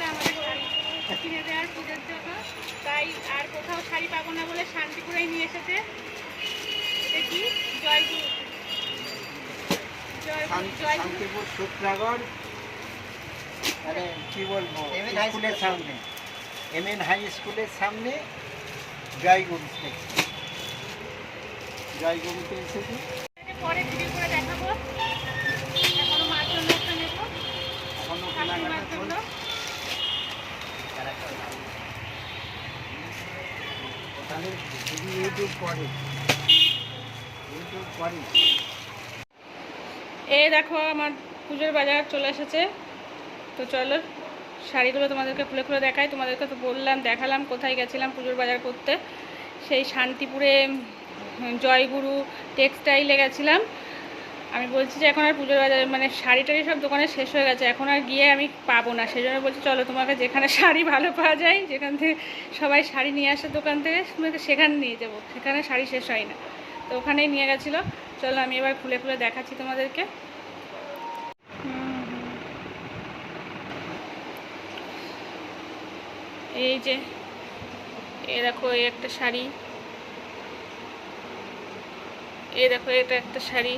না আমাদের কিনে দেওয়ার পুজোর জন্য। তাই আর কোথাও শাড়ি পাবো না বলে শান্তিপুরেই নিয়ে এসেছে। দেখি জয়গুরু। শান্তিপুর শুক্রাগর মানে কি বলব? স্কুলের সামনে। এম এন হাই স্কুলের সামনে জয়গুরু জয়গুরুতে এসেছি। পরে ভিডিও করে দেখাবো। ইউটিউব ইউটিউব এই দেখো, আমার পুজোর বাজার চলে এসেছে। তো চলো শাড়িগুলো তোমাদেরকে খুলে খুলে দেখাই। তোমাদেরকে তো বললাম, দেখালাম কোথায় গেছিলাম পুজোর বাজার করতে। সেই শান্তিপুরে জয়গুরু টেক্সটাইলে গেছিলাম। আমি বলছি যে এখন আর পুজোর বাজারে মানে শাড়ি টাড়ি সব দোকানে শেষ হয়ে গেছে, এখন আর গিয়ে আমি পাবো না। সেই জন্য বলছি, চলো তোমাকে যেখানে শাড়ি ভালো পাওয়া যায়, যেখান থেকে সবাই শাড়ি নিয়ে আসে দোকান থেকে তোমাকে সেখানে নিয়ে যাব। সেখানে শাড়ি শেষ হয় না। তো ওখানেই নিয়ে গেছিল। চলো আমি এবার খুলে খুলে দেখাচ্ছি তোমাদেরকে। এই যে, এই দেখো, এই একটা শাড়ি। এই দেখো, এটা একটা শাড়ি।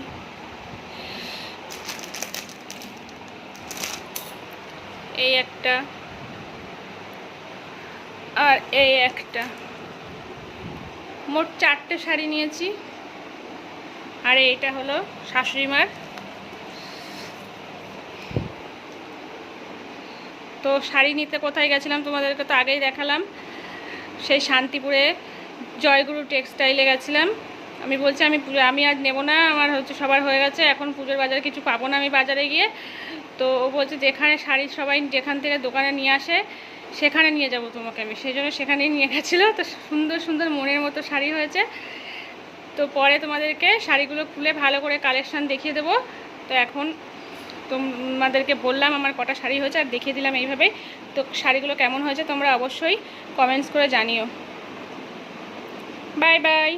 এই একটা আর এই একটা। মোট চারটে শাড়ি নিয়েছি। আর এইটা হলো শাশুড়ি মার তো শাড়ি নিতে কোথায় গেছিলাম তোমাদেরকে তো আগেই দেখালাম। সেই শান্তিপুরে জয়গুরু টেক্সটাইলে গেছিলাম। আমি বলছি, আমি আমি আর নেব না, আমার হচ্ছে সবার হয়ে গেছে, এখন পুজোর বাজারে কিছু পাবো না আমি বাজারে গিয়ে। তো ও বলছে, যেখানে শাড়ি সবাই যেখান থেকে দোকানে নিয়ে আসে, সেখানে নিয়ে যাব তোমাকে আমি। সেই জন্য সেখানেই নিয়ে গেছিল। তো সুন্দর সুন্দর মনের মতো শাড়ি হয়েছে। তো পরে তোমাদেরকে শাড়িগুলো খুলে ভালো করে কালেকশান দেখিয়ে দেবো। তো এখন তোমাদেরকে বললাম, আমার কটা শাড়ি হয়েছে, আর দেখিয়ে দিলাম এইভাবেই। তো শাড়িগুলো কেমন হয়েছে তোমরা অবশ্যই কমেন্টস করে জানিও। Bye bye.